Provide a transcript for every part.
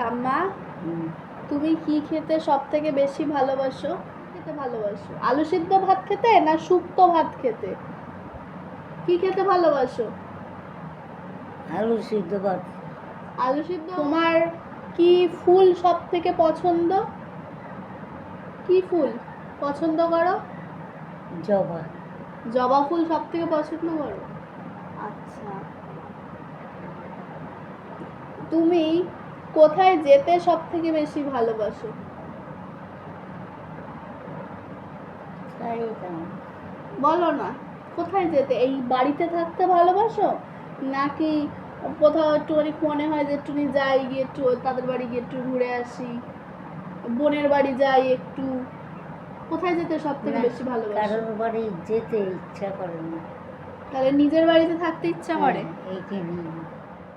ঠাম্মা তুমি কি খেতে সব থেকে বেশি ভালোবাসো? খেতে ভালোবাসো। আলু সিদ্ধ ভাত খেতে না শুক্তো ভাত খেতে? কি খেতে ভালোবাসো? আলু সিদ্ধ ভাত। আলু সিদ্ধ তোমার কি ফুল সব থেকে পছন্দ? কি ফুল পছন্দ করো? জবা। জবা ফুল সব থেকে পছন্দ করো? আচ্ছা। তুমি কোথায় যেতে সব থেকে বেশি ভালোবাসো? বলো না কোথায় যেতে? এই বাড়িতে থাকতে ভালোবাসো? নাকি কোথাও একটু অনেক মনে হয় যে একটু যাই গিয়ে একটু তাদের বাড়ি গিয়ে একটু ঘুরে আসি? বোনের বাড়ি যাই একটু? কোথায় যেতে সব থেকে বেশি ভালোবাসো? কারোর বাড়ি যেতে ইচ্ছা করে না। তাহলে নিজের বাড়িতে থাকতে ইচ্ছা করে? হ্যাঁ, এইখানে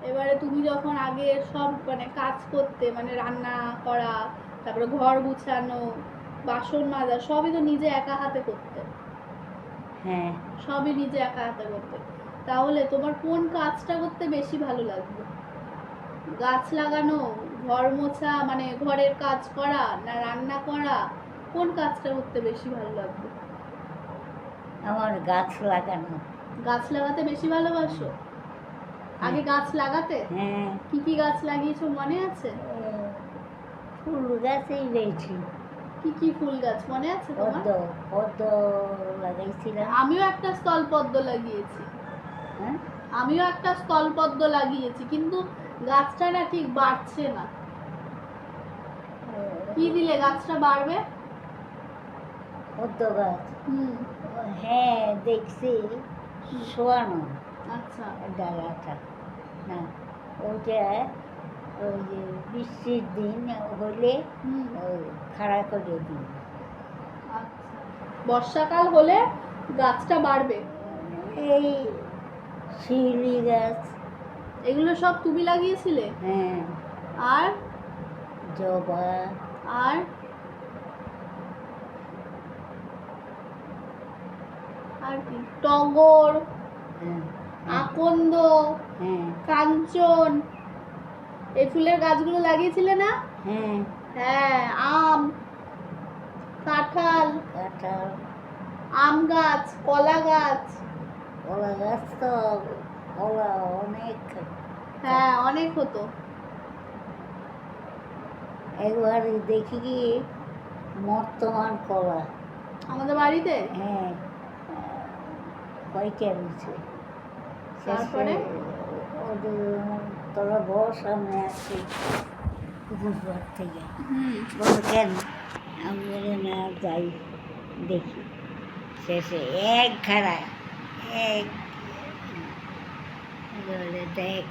এবারে তুমি যখন আগে সব মানে কাজ করতে মানে রান্না করা তারপরে ঘর গুছানো বাসন মাজা সবই তো নিজে একা হাতে করতে। হ্যাঁ। সবই নিজে একা হাতে করতে। তাহলে তোমার কোন কাজটা করতে বেশি ভালো লাগবে? গাছ লাগানো ঘর মোছা মানে ঘরের কাজ করা না রান্না করা? কোন কাজটা করতে বেশি ভালো লাগবে? আমার গাছ লাগানো। গাছ লাগাতে বেশি ভালোবাসো? আগে গাছ লাগাতে? হ্যাঁ। কি কি গাছ লাগিয়েছো মনে আছে? ফুল গাছেই রয়েছি। কি কি ফুল গাছ মনে আছে তোমার? পদ্ম পদ্ম লাগাইছিলাম আমিও একটা স্থলপদ্ম লাগিয়েছি। হ্যাঁ? আমিও একটা স্থলপদ্ম লাগিয়েছি কিন্তু গাছটা না ঠিক বাড়ছে না। কি দিলে গাছটা বাড়বে? পদ্ম গাছ? হুম। হ্যাঁ দেখছি। শোয়ানো। আচ্ছা। ডালাটা। না ওইটা ওই যে বৃষ্টির দিন হলে খাড়া করে দিই। আচ্ছা। বর্ষাকাল হলে গাছটা বাড়বে? এই শিউলি গাছ। এগুলো সব তুমি লাগিয়েছিলে? হ্যাঁ। আর? জবা। আর? আর কি? টগর? হ্যাঁ। আকন্দ হ্যাঁ কাঞ্চন এই ফুলের গাছগুলো লাগিয়েছিলে না? হ্যাঁ হ্যাঁ আম কাঁঠাল কাঁঠাল। আম গাছ কলা গাছ। কলা গাছ তো কলা অনেক। হ্যাঁ অনেক হতো। একবার দেখি কি মর্তমান কলা। আমাদের বাড়িতে? হ্যাঁ। কয়টা রয়েছে? তারপরে? তোরা বড় সামনে আসছে পুকুর থেকে হুম। কেন? আমি না যাই দেখি। শেষে এক খাড়া এক। দেখ